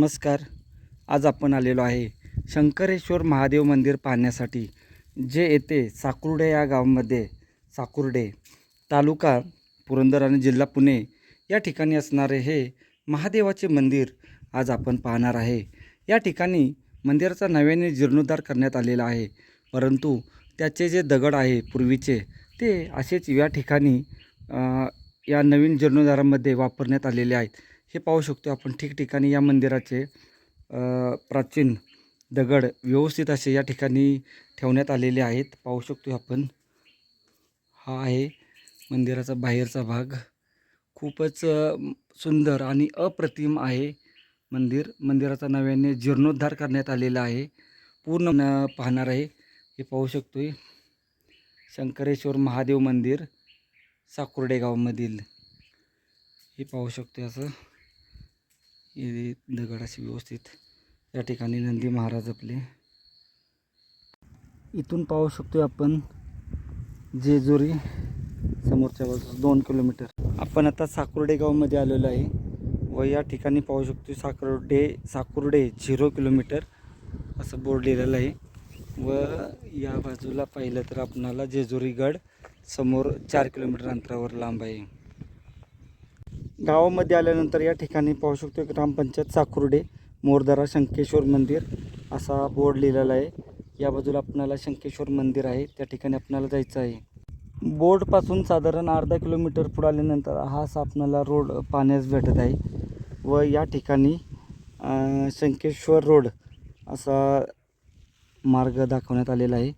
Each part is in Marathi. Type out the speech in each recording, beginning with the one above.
नमस्कार. आज आपण आलेलो आहे शंकरेश्वर महादेव मंदिर पाहण्यासाठी जे येथे साकुर्डे या गावामध्ये साकुर्डे तालुका पुरंदर आणि जिल्हा पुणे या ठिकाणी असणारे हे महादेवाचे मंदिर आज आपण पाहणार आहे. या ठिकाणी मंदिराचा नव्याने जीर्णोद्धार करण्यात आलेला आहे. परंतु त्याचे जे दगड आहे पूर्वीचे ते असेच या ठिकाणी या नवीन जीर्णोद्धारामध्ये वापरण्यात आलेले आहेत. हे पाहू शकतो आपण ठिकठिकाणी या मंदिराचे प्राचीन दगड व्यवस्थित असे या ठिकाणी ठेवण्यात आलेले आहेत. पाहू शकतो आपण. हा आहे मंदिराचा बाहेरचा भाग. खूपच सुंदर आणि अप्रतिम आहे मंदिर. मंदिराचा नव्याने जीर्णोद्धार करण्यात आलेला आहे. पूर्ण न पाहणार आहे. हे पाहू शकतो शंकरेश्वर महादेव मंदिर साकुर्डे गावामधील हे पाहू शकतो असं. हे दगड असे व्यवस्थित. या ठिकाणी नंदी महाराज आपले. इथून पाहू शकतो आपण जेजुरी समोरच्या बाजूस दोन किलोमीटर. आपण आता साकुर्डे गावमध्ये आलेलो आहे व या ठिकाणी पाहू शकतो साकुर्डे साकुर्डे झिरो किलोमीटर असं बोर्ड लिहिलेलं आहे. व या बाजूला पाहिलं तर आपणाला जेजुरीगड समोर चार किलोमीटर अंतरावर लांब आहे. गावामध्ये आल्यानंतर या ठिकाणी पाहू शकतो ग्रामपंचायत साकुर्डे मोरदारा शंकेश्वर मंदिर असा बोर्ड लिहिलेला आहे. या बाजूला आपणाला शंकेश्वर मंदिर आहे. त्या ठिकाणी आपणाला जायचं आहे. बोर्डपासून साधारण अर्धा किलोमीटर पुढे आल्यानंतर हा असा आपणाला रोड पाहण्यास भेटत आहे व या ठिकाणी शंकेश्वर रोड असा मार्ग दाखवण्यात आलेला आहे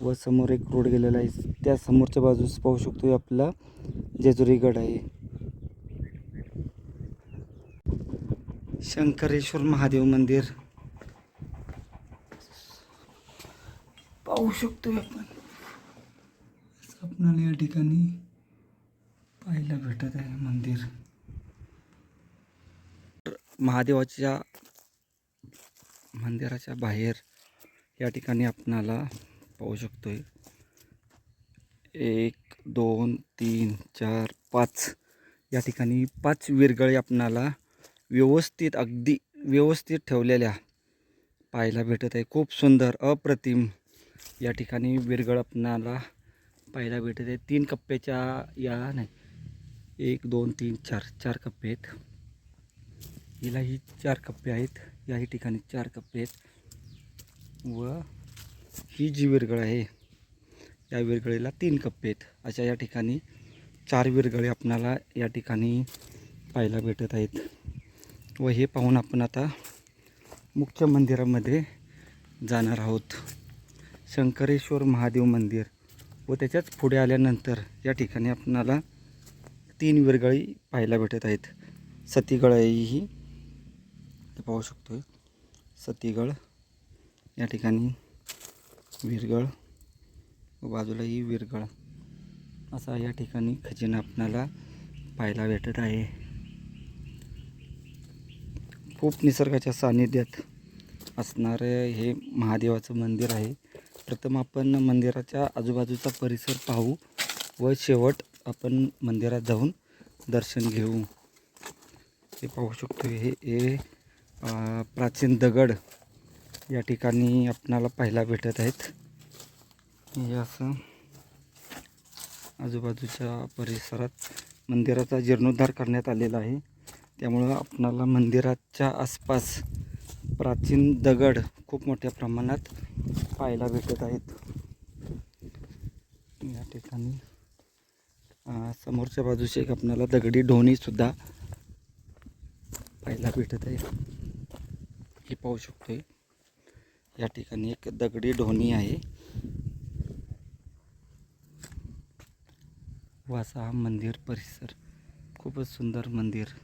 व समोर एक रोड गेलेला आहे. त्या समोरच्या बाजूस पाहू शकतो आपला जेजुरीगड आहे. शंकरेश्वर महादेव मंदिर. पाहू शकतो आपण. आपणाला या ठिकाणी पाहायला भेटत आहे मंदिर. महादेवाच्या मंदिराच्या बाहेर या ठिकाणी आपणाला पाहू शकतोय. एक दोन तीन चार पाच. या ठिकाणी पाच विरगळे आपणाला व्यवस्थित अगदी व्यवस्थित ठेवलेल्या पाहायला भेटत आहे. खूप सुंदर अप्रतिम या ठिकाणी विरगळ आपणाला पाहायला भेटत आहे. तीन कप्प्याच्या या नाही एक दोन तीन चार चार कप्पे आहेत. हिला ही चार कप्पे आहेत. याही ठिकाणी चार कप्पे आहेत. व ही जी विरगळ आहे या विरगळीला तीन कप्पे आहेत. अशा या ठिकाणी चार विरगळे आपणाला या ठिकाणी पाहायला भेटत आहेत. व हे पाहून आपण आता मुख्य मंदिरामध्ये जाणार आहोत. शंकरेश्वर महादेव मंदिर व त्याच्याच पुढे आल्यानंतर या ठिकाणी आपणाला तीन विरगळी पाहायला भेटत आहेत. सतीगळ ही पाहू शकतो सतीगळ या ठिकाणी विरगळ व बाजूला ही विरगळ असा या ठिकाणी खजिना आपणाला पाहायला भेटत आहे. खूप निसर्गाच्या सानिध्यात असणारे हे महादेवाचं मंदिर आहे. प्रथम आपण मंदिराच्या आजूबाजूचा परिसर पाहू व शेवट आपण मंदिरात जाऊन दर्शन घेऊ. हे पाहू शकतो हे हे प्राचीन दगड या ठिकाणी आपणाला पाहायला भेटत आहेत. हे असं आजूबाजूच्या परिसरात मंदिराचा जीर्णोद्धार करण्यात आलेला आहे. त्यामुळं आपणाला मंदिराच्या आसपास प्राचीन दगड खूप मोठ्या प्रमाणात पाहायला भेटत आहेत. या ठिकाणी समोरच्या बाजूशी एक आपणाला दगडी ढोणीसुद्धा पाहायला भेटत आहे. हे पाहू शकतोय. या ठिकाणी एक दगडी ढोणी आहे. वासा हा मंदिर परिसर. खूपच सुंदर मंदिर.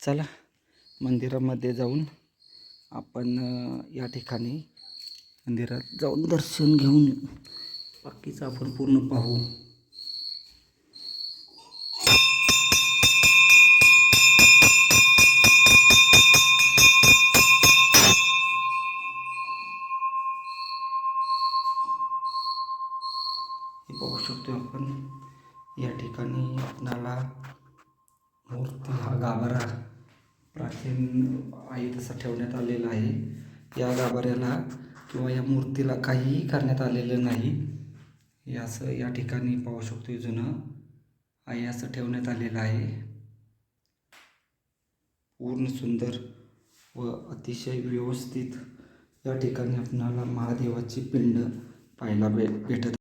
चला मंदिरामध्ये जाऊन आपण या ठिकाणी मंदिरात जाऊन दर्शन घेऊन बाकीचं आपण पूर्ण पाहू. गाभाऱ्याला किंवा या मूर्तीला काहीही करण्यात आलेलं नाही हे असं या ठिकाणी पाहू शकतो जुनं. आहे असं ठेवण्यात आलेलं आहे. पूर्ण सुंदर व अतिशय व्यवस्थित या ठिकाणी आपणाला महादेवाची पिंड पाहायला भे भेटत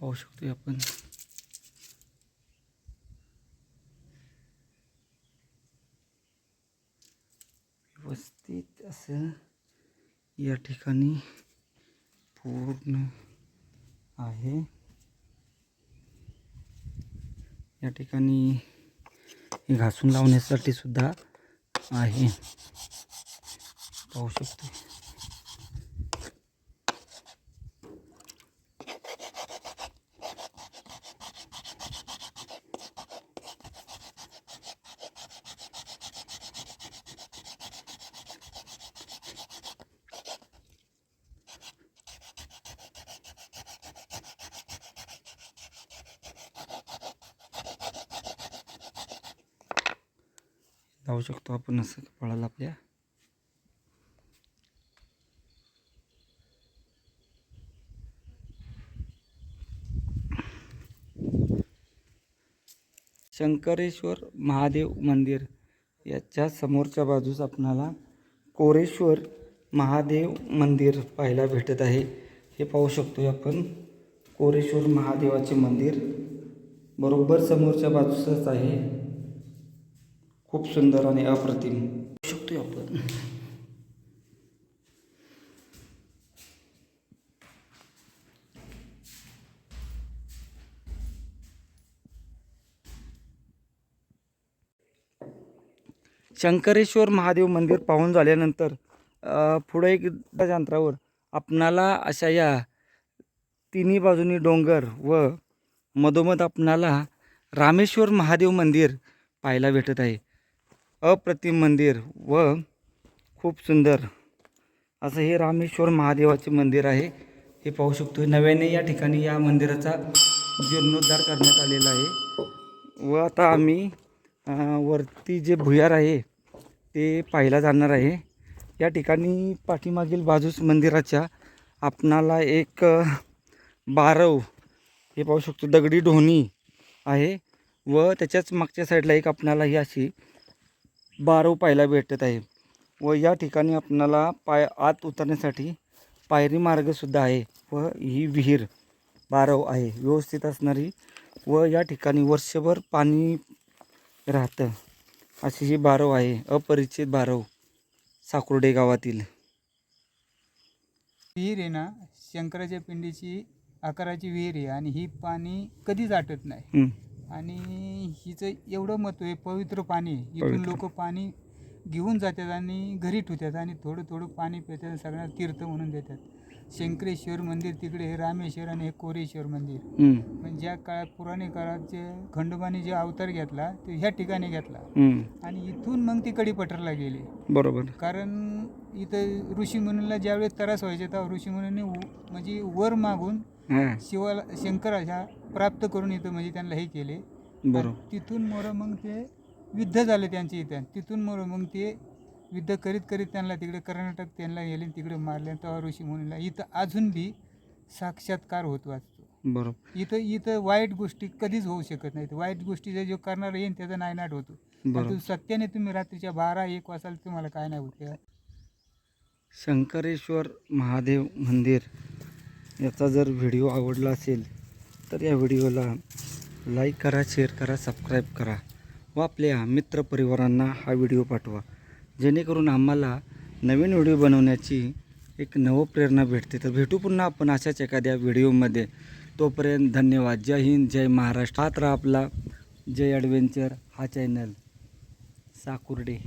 पाहू शकतोय आपण. व्यवस्थित असं या ठिकाणी पूर्ण आहे. या ठिकाणी हे घासून लावण्यासाठी सुद्धा आहे. पाहू शकतो लावू शकतो आपण असं फळाला आपल्या. शंकरेश्वर महादेव मंदिर याच्या समोरच्या बाजूस आपणाला कोरेश्वर महादेव मंदिर पाहायला भेटत आहे. हे पाहू शकतो आपण. कोरेश्वर महादेवाचे मंदिर बरोबर समोरच्या बाजूसच आहे. खूप सुंदर आणि अप्रतिम. पाहू शकतोय आपण. शंकरेश्वर महादेव मंदिर पाहून झाल्यानंतर पुढे एक अंतरावर आपणाला अशा या तिन्ही बाजूनी डोंगर व मधोमध आपणाला रामेश्वर महादेव मंदिर पाहायला भेटत आहे. अप्रतिम मंदिर व खूप सुंदर असं हे रामेश्वर महादेवाचे मंदिर आहे. हे पाहू शकतो नव्याने या ठिकाणी या मंदिराचा जीर्णोद्धार करण्यात आलेला आहे. व आता आम्ही वरती जे भुयार आहे ते पाहायला जाणार आहे. या ठिकाणी पाठीमागील बाजूस मंदिराच्या आपणाला एक बारव हे पाहू शकतो दगडी ढोणी आहे. व त्याच्याच मागच्या साईडला एक आपणाला ही अशी बारव पाहायला भेटत आहे व या ठिकाणी आपणाला पाय आत उतरण्यासाठी पायरी मार्गसुद्धा आहे व ही विहीर बारव आहे. व्यवस्थित असणारी व या ठिकाणी वर्षभर पाणी राहतं. अशी ही बारव आहे. अपरिचित बारव साकुर्डे गावातील. विहीर आहे ना शंकराच्या पिंडीची आकाराची विहीर आहे आणि ही पाणी कधीच आटत नाही. आणि हिचं एवढं महत्त्व आहे पवित्र पाणी आहे. इथून पवित्र. लोक पाणी घेऊन जातात आणि घरी ठेवतात आणि थोडं थोडं पाणी पितात सगळ्यांना तीर्थ म्हणून देतात शंकरेश्वर मंदिर तिकडे हे रामेश्वर आणि हे कोरेश्वर मंदिर पण ज्या काळात पुराणे काळात जे खंडोबाने जे अवतार घेतला ते ह्या ठिकाणी घेतला. आणि इथून मग ती कडीपठारला गेली बरोबर कारण इथं ऋषीमुनीला ज्यावेळेस त्रास व्हायचे तेव्हा ऋषीमुनींनी म्हणजे वर मागून शिवाला शंकराच्या प्राप्त करून इथं म्हणजे त्यांना हे केले. बरोबर. तिथून मोर मग ते युद्ध झाले त्यांचे इथं. तिथून मोर मग ते युद्ध करीत करीत त्यांना तिकडे कर्नाटक त्यांना गेले तिकडे मारले. तेव्हा ऋषीमुनीला इथं अजून बी साक्षात्कार होत वाचतो. बरोबर. इथं इथं वाईट गोष्टी कधीच होऊ शकत नाहीत. वाईट गोष्टी जो करणार येईल त्याचा नायनाट होतो. सत्याने तुम्ही रात्रीच्या बारा एक वाजाल तुम्हाला काय नाही होत. शंकरेश्वर महादेव मंदिर याचा जर व्हिडिओ आवडला असेल तर या व्हिडिओला लाईक करा शेअर करा सबस्क्राईब करा व आपल्या मित्रपरिवारांना हा व्हिडिओ पाठवा. जेणेकरून आम्हाला नवीन व्हिडिओ बनवण्याची एक नवप्रेरणा भेटते. तर भेटू पुन्हा आपण अशाच एखाद्या व्हिडिओमध्ये. तोपर्यंत धन्यवाद. जय हिंद जय महाराष्ट्र. हात राहा आपला. जय ॲडव्हेंचर. हा चॅनल साकुर्डे.